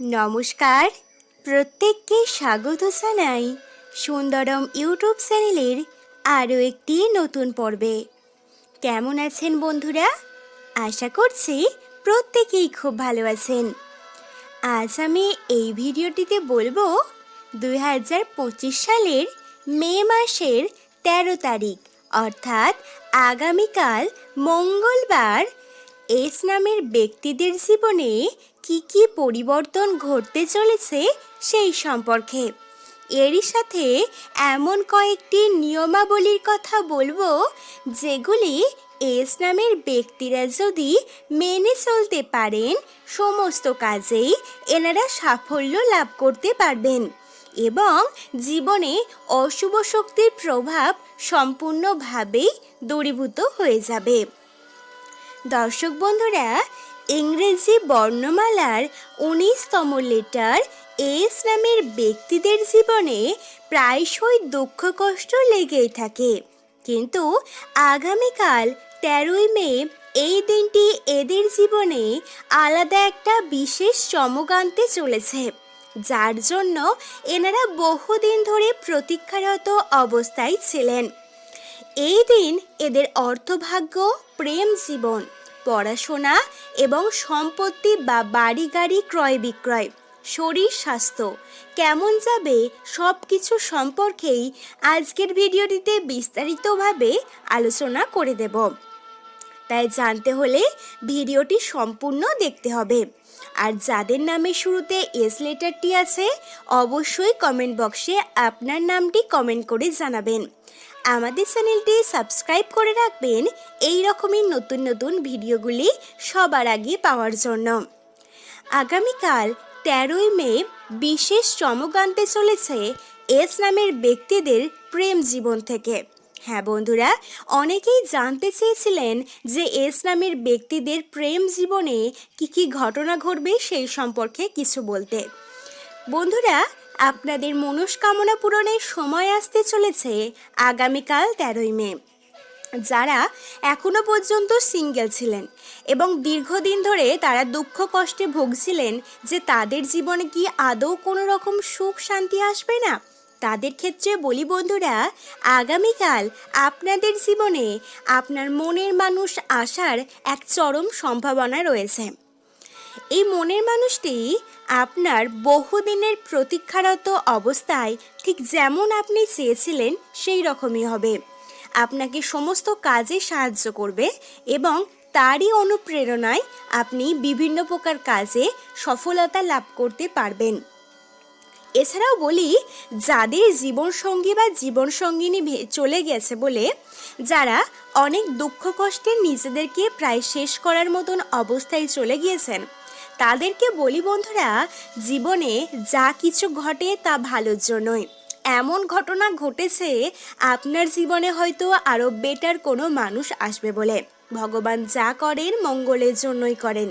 নমস্কার। প্রত্যেককে স্বাগত জানাই সুন্দরম ইউটিউব চ্যানেলের আরও একটি নতুন পর্বে। কেমন আছেন বন্ধুরা? আশা করছি প্রত্যেকেই খুব ভালো আছেন। আজ আমি এই ভিডিওটিতে বলব দুই হাজার পঁচিশ সালের মে মাসের তেরো তারিখ, অর্থাৎ আগামীকাল মঙ্গলবার এস নামের ব্যক্তিদের জীবনে কি কি পরিবর্তন ঘটতে চলেছে সেই সম্পর্কে। এরই সাথে এমন কয়েকটি নিয়মাবলীর কথা বলব, যেগুলি এস নামের ব্যক্তিরা যদি মেনে চলতে পারেন, সমস্ত কাজেই এনারা সাফল্য লাভ করতে পারবেন এবং জীবনে অশুভ শক্তির প্রভাব সম্পূর্ণভাবেই দূরীভূত হয়ে যাবে। দর্শক বন্ধুরা, ইংরেজি বর্ণমালার উনিশতম লেটার এস নামের ব্যক্তিদের জীবনে প্রায়শই দুঃখ কষ্ট লেগেই থাকে। কিন্তু আগামীকাল তেরোই মে এই দিনটি এদের জীবনে আলাদা একটা বিশেষ চমক আনতে চলেছে, যার জন্য এনারা বহুদিন ধরে প্রতীক্ষারত অবস্থায় ছিলেন। এই দিন এদের অর্থভাগ্য, প্রেম জীবন, পড়াশোনা এবং সম্পত্তি বা বাড়ি গাড়ি ক্রয় বিক্রয়, শরীর স্বাস্থ্য, কেমন যাবে সব কিছু সম্পর্কেই আজকের ভিডিওটিতে বিস্তারিতভাবে আলোচনা করে দেব। তাই জানতে হলে ভিডিওটি সম্পূর্ণ দেখতে হবে। আর যাদের নামে শুরুতে এস লেটারটি আছে, অবশ্যই কমেন্ট বক্সে আপনার নামটি কমেন্ট করে জানাবেন। আমাদের চ্যানেলটি সাবস্ক্রাইব করে রাখবেন। এই রকমই নতুন নতুন ভিডিওগুলি সবার আগে পাওয়ার জন্য। আগামীকাল তেরোই মে বিশেষ চমক আনতে চলেছে এস নামের ব্যক্তিদের প্রেম জীবন থেকে। হ্যাঁ বন্ধুরা, অনেকেই জানতে চেয়েছিলেন যে এস নামের ব্যক্তিদের প্রেম জীবনে কি কি ঘটনা ঘটবে সেই সম্পর্কে কিছু বলতে। বন্ধুরা আপনাদের মনস্কামনা পূরণের সময় আসতে চলেছে আগামীকাল তেরোই মে। যারা এখনও পর্যন্ত সিঙ্গেল ছিলেন এবং দীর্ঘদিন ধরে তারা দুঃখ কষ্টে ভুগছিলেন যে তাদের জীবনে কি আদৌ কোনো রকম সুখ শান্তি আসবে না, তাদের ক্ষেত্রে বলি বন্ধুরা, আগামীকাল আপনাদের জীবনে আপনার মনের মানুষ আসার এক চরম সম্ভাবনা রয়েছে। এই মনের মানুষটি আপনার বহুদিনের প্রতীক্ষারত অবস্থায় ঠিক যেমন আপনি চেয়েছিলেন, সেই রকমই হবে। আপনাকে সমস্ত কাজে সাহায্য করবে এবং তারই অনুপ্রেরণায় আপনি বিভিন্ন প্রকার কাজে সফলতা লাভ করতে পারবেন। এছাড়াও বলি, যাদের জীবনসঙ্গী বা জীবনসঙ্গিনী চলে গেছে বলে যারা অনেক দুঃখ কষ্টে নিজেদেরকে প্রায় শেষ করার মতন অবস্থায় চলে গিয়েছেন তাদেরকে বলি, বন্ধুরা, জীবনে যা কিছু ঘটে তা ভালোর জন্যই। এমন ঘটনা ঘটেছে, আপনার জীবনে হয়তো আরও বেটার কোনো মানুষ আসবে বলে। ভগবান যা করেন, মঙ্গলের জন্যই করেন।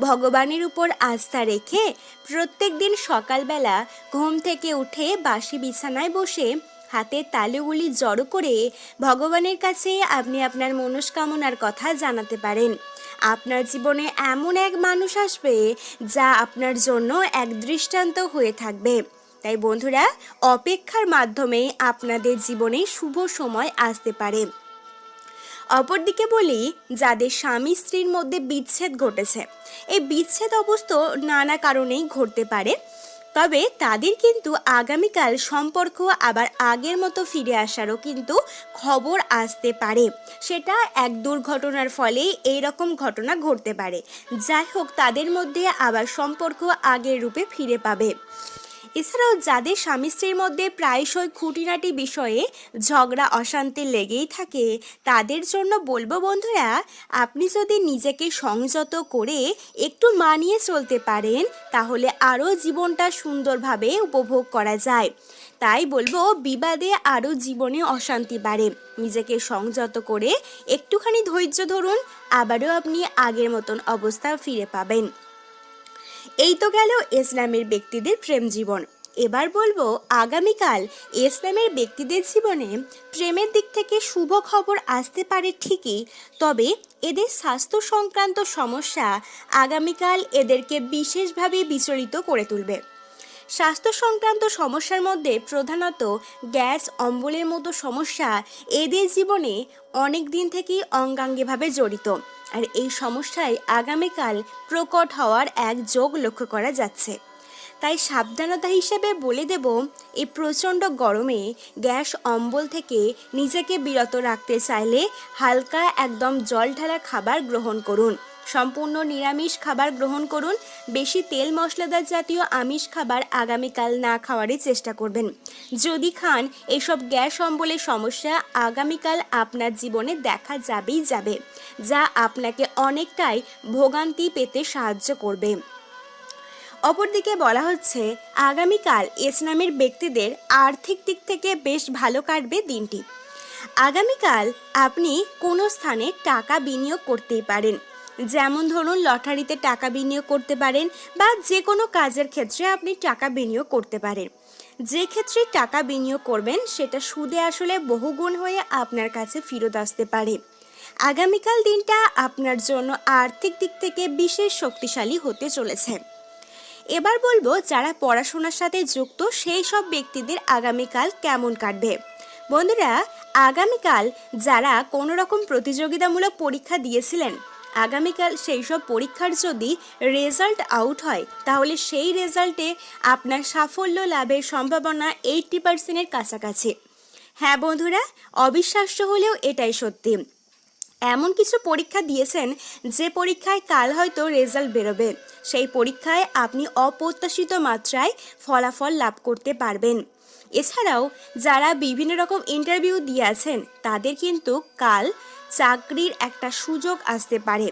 ভগবানের উপর আস্থা রেখে প্রত্যেক দিন সকালবেলা ঘুম থেকে উঠে বাসি বিছানায় বসে হাতের তালুগুলি জড়ো করে ভগবানের কাছে আপনি আপনার মনস্কামনার কথা জানাতে পারেন। আপনার জীবনে এমন এক মানুষ আসবে যা আপনার জন্য এক দৃষ্টান্ত হয়ে থাকবে। তাই বন্ধুরা, অপেক্ষার মাধ্যমে আপনাদের জীবনে শুভ সময় আসতে পারে। অপরদিকে বলি, যাদের স্বামী স্ত্রীর মধ্যে বিচ্ছেদ ঘটেছে। এই বিচ্ছেদ অবস্থা নানা কারণেই ঘটতে পারে। তবে তাদের কিন্তু আগামীকাল সম্পর্ক আবার আগের মতো ফিরে আসারও কিন্তু খবর আসতে পারে। সেটা এক দুর্ঘটনার ফলে এই রকম ঘটনা ঘটতে পারে। যাই হোক, তাদের মধ্যে আবার সম্পর্ক আগের রূপে ফিরে পাবে। এছাড়াও যাদের স্বামী স্ত্রীর মধ্যে প্রায়শই খুঁটিনাটি বিষয়ে ঝগড়া অশান্তি লেগেই থাকে, তাদের জন্য বলব বন্ধুরা, আপনি যদি নিজেকে সংযত করে একটু মানিয়ে চলতে পারেন, তাহলে আরও জীবনটা সুন্দরভাবে উপভোগ করা যায়। তাই বলব, বিবাদে আরও জীবনে অশান্তি বাড়ে। নিজেকে সংযত করে একটুখানি ধৈর্য ধরুন, আবারও আপনি আগের মতন অবস্থা ফিরে পাবেন। এই তো গেল ইসলামের ব্যক্তিদের প্রেম জীবন। এবার বলব, আগামীকাল ইসলামের ব্যক্তিদের জীবনে প্রেমের দিক থেকে শুভ খবর আসতে পারে ঠিকই, তবে এদের স্বাস্থ্য সংক্রান্ত সমস্যা আগামীকাল এদেরকে বিশেষভাবে বিচলিত করে তুলবে। স্বাস্থ্য সংক্রান্ত সমস্যার মধ্যে প্রধানত গ্যাস, অম্বলের মতো সমস্যা এদের জীবনে অনেক দিন থেকেই অঙ্গাঙ্গিভাবে জড়িত। আর এই সমস্যায় আগামীকাল প্রকট হওয়ার এক যোগ লক্ষ্য করা যাচ্ছে। তাই সাবধানতা হিসেবে বলে দেব এই প্রচণ্ড গরমে গ্যাস অম্বল থেকে নিজেকে বিরত রাখতে চাইলে হালকা একদম জল ঢালা খাবার গ্রহণ করুন। সম্পূর্ণ নিরামিষ খাবার গ্রহণ করুন। বেশি তেল মশলাদার জাতীয় আমিষ খাবার আগামীকাল না খাওয়ারই চেষ্টা করবেন। যদি খান, এসব গ্যাস অম্বলের সমস্যা আগামীকাল আপনার জীবনে দেখা যাবেই যাবে, যা আপনাকে অনেকটাই ভোগান্তি পেতে সাহায্য করবে। অপরদিকে বলা হচ্ছে, আগামীকাল ইসলামের ব্যক্তিদের আর্থিক দিক থেকে বেশ ভালো কাটবে দিনটি। আগামীকাল আপনি কোনো স্থানে টাকা বিনিয়োগ করতেই পারেন। যেমন ধরুন, লটারিতে টাকা বিনিয়োগ করতে পারেন বা যে কোনো কাজের ক্ষেত্রে আপনি টাকা বিনিয়োগ করতে পারেন। যে ক্ষেত্রে টাকা বিনিয়োগ করবেন, সেটা সুদে আসলে বহুগুণ হয়ে আপনার কাছে ফেরত আসতে পারে। আগামীকাল দিনটা আপনার জন্য আর্থিক দিক থেকে বিশেষ শক্তিশালী হতে চলেছে। এবার বলব, যারা পড়াশোনার সাথে যুক্ত, সেই সব ব্যক্তিদের আগামীকাল কেমন কাটবে? বন্ধুরা, আগামীকাল যারা কোনো রকম প্রতিযোগিতামূলক পরীক্ষা দিয়েছিলেন আগামীকাল সেই সব পরীক্ষার যদি রেজাল্ট আউট হয়, তাহলে সেই রেজাল্টে আপনার সাফল্য লাভের সম্ভাবনা এইটটি পার্সেন্টের কাছাকাছি। হ্যাঁ বন্ধুরা, অবিশ্বাস্য হলেও এটাই সত্যি। এমন কিছু পরীক্ষা দিয়েছেন যে পরীক্ষায় কাল হয়তো রেজাল্ট বেরোবে। সেই পরীক্ষায় আপনি অপ্রত্যাশিত মাত্রায় ফলাফল লাভ করতে পারবেন। এছাড়াও যারা বিভিন্ন রকম ইন্টারভিউ দিয়ে আছেন, তাদের কিন্তু কাল চাকরির একটা সুযোগ আসতে পারে।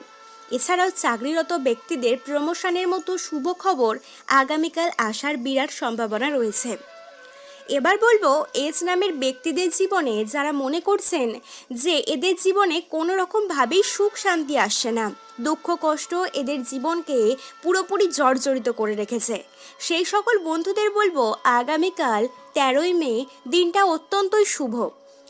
এছাড়াও চাকরিরত ব্যক্তিদের প্রমোশনের মতো শুভ খবর আগামীকাল আসার বিরাট সম্ভাবনা রয়েছে। এবার বলব, এজ নামের ব্যক্তিদের জীবনে যারা মনে করছেন যে এদের জীবনে কোনো রকমভাবেই সুখ শান্তি আসছে না, দুঃখ কষ্ট এদের জীবনকে পুরোপুরি জর্জরিত করে রেখেছে। সেই সকল বন্ধুদের বলব, আগামীকাল তেরোই মে দিনটা অত্যন্তই শুভ।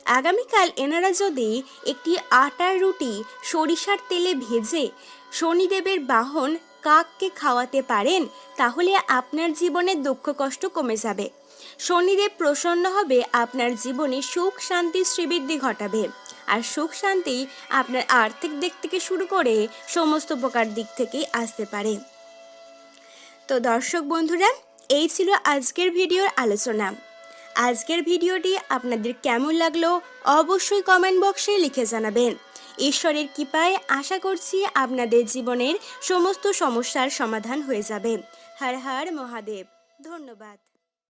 আগামীকাল এনারা যদি একটি আটার রুটি সরিষার তেলে ভেজে শনিদেবের বাহন কাককে খাওয়াতে পারেন, তাহলে আপনার জীবনের দুঃখ কষ্ট কমে যাবে। শনিদেব প্রসন্ন হবে, আপনার জীবনে সুখ শান্তি শ্রীবৃদ্ধি ঘটাবে। আর সুখ শান্তি আপনার আর্থিক দিক থেকে শুরু করে সমস্ত প্রকার দিক থেকেই আসতে পারে। তো দর্শক বন্ধুরা, এই ছিল আজকের ভিডিওর আলোচনা। আজকের ভিডিওটি আপনাদের কেমন লাগল অবশ্যই কমেন্ট বক্সে লিখে জানাবেন। ঈশ্বরের কৃপায় আশা করছি আপনাদের জীবনের সমস্ত সমস্যার সমাধান হয়ে যাবে। হর হর মহাদেব। ধন্যবাদ।